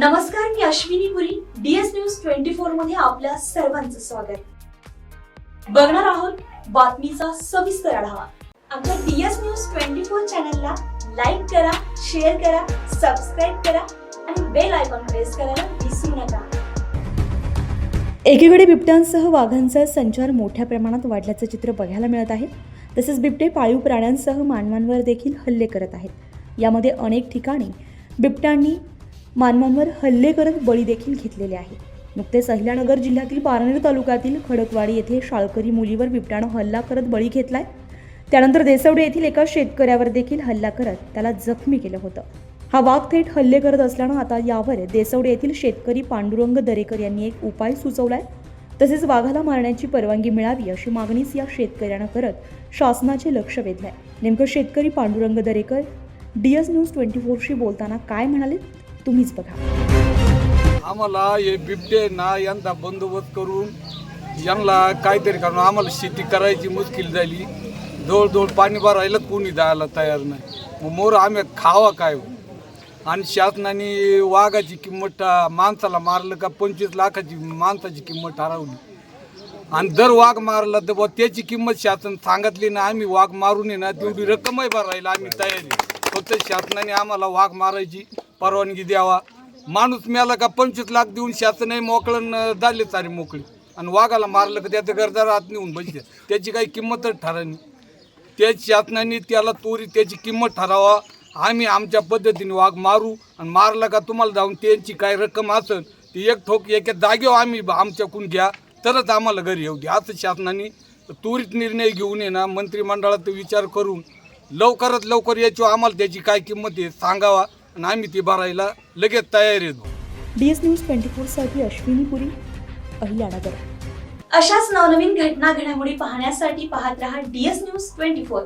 नमस्कार मी Ashwini Puri DS news twenty फोरमध्ये आपल्या सर्वांचं स्वागत. बघणार आहोत बातमीचा सविस्तर आढावा. आमच्या डीएस न्यूज ट्वेंटी फोर चॅनलला लाईक करा शेअर करा सबस्क्राईब करा आणि बेल आयकॉन प्रेस करायला विसरू नका. एकीकडे बिबट्यांसह वाघांचा संचार मोठ्या प्रमाणात वाढल्याचं चित्र बघायला मिळत आहे. तसेच बिबटे पाळीव प्राण्यांसह मानवांवर देखील हल्ले करत आहेत. यामध्ये अनेक ठिकाणी बिबट्यांनी मानवांवर हल्ले करत बळी देखील घेतलेले आहे. नुकतेच अहिल्यानगर जिल्ह्यातील पारनेर तालुक्यातील खडकवाडी येथे शाळकरी मुलीवर बिबट्यानं हल्ला करत बळी घेतलाय. त्यानंतर देसवडे येथील एका शेतकऱ्यावर देखील हल्ला करत त्याला जखमी केलं होतं. हा वाघ थेट हल्ले करत असल्यानं आता यावर देसवडे येथील शेतकरी पांडुरंग दरेकर यांनी एक उपाय सुचवलाय. तसेच वाघाला मारण्याची परवानगी मिळावी अशी मागणीच या शेतकऱ्यानं करत शासनाचे लक्ष वेधलंय. नेमकं शेतकरी Pandurang Darekar D S news twenty फोरशी बोलताना काय म्हणाले? तुम्हीच बघा. आम्हाला हे बिबटे ना यांचा बंदोबस्त करून यांना काहीतरी करून आम्हाला शेती करायची मुश्किल झाली. जवळजवळ पाणी भरायला कोणी जायला तयार नाही. मग मोर आम्ही खावा काय हो? आणि शासनाने वाघाची किंमत माणसाला मारलं का पंचवीस लाखाची माणसाची किंमत ठरवली. आणि जर वाघ मारला तर बुवा त्याची किंमत शासन सांगितली ना आम्ही वाघ मारून ना तेवढी रक्कमही भरायला आम्ही तयारी फक्त शासनाने आम्हाला वाघ मारायची परवानगी द्यावा. माणूस मेला का पंचवीस लाख देऊन शासनही मोकळं झाले सारे मोकळी. आणि वाघाला मारलं का त्याचं गरजा राहत नेऊन बसले. त्याची काही किंमतच ठरवली त्या शासनाने त्याला तोरी त्याची किंमत ठरावा. आम्ही आमच्या पद्धतीने वाघ मारू आणि मारला का तुम्हाला जाऊन त्यांची काय रक्कम असेल ती एक ठोक एका जागेवर आम्ही आमच्याकडून घ्या. तरच आम्हाला घरी येऊ द्या. असं शासनाने त्वरित निर्णय घेऊन ये ना मंत्रिमंडळात विचार करून लवकरात लवकर याची आम्हाला त्याची काय किंमत आहे सांगावा. आणि आम्ही ती भरायला लगेच तयार येतो डीएस न्यूज ट्वेंटी फोरसाठी अश्विनी पुरी अहिल्यानगर अशाच नवनवीन घटना घडामोडी पाहण्यासाठी पाहत रहा डीएस न्यूज ट्वेंटी फोर.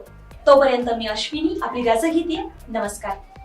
तोपर्यंत मी अश्विनी आपली रजा घेते. नमस्कार.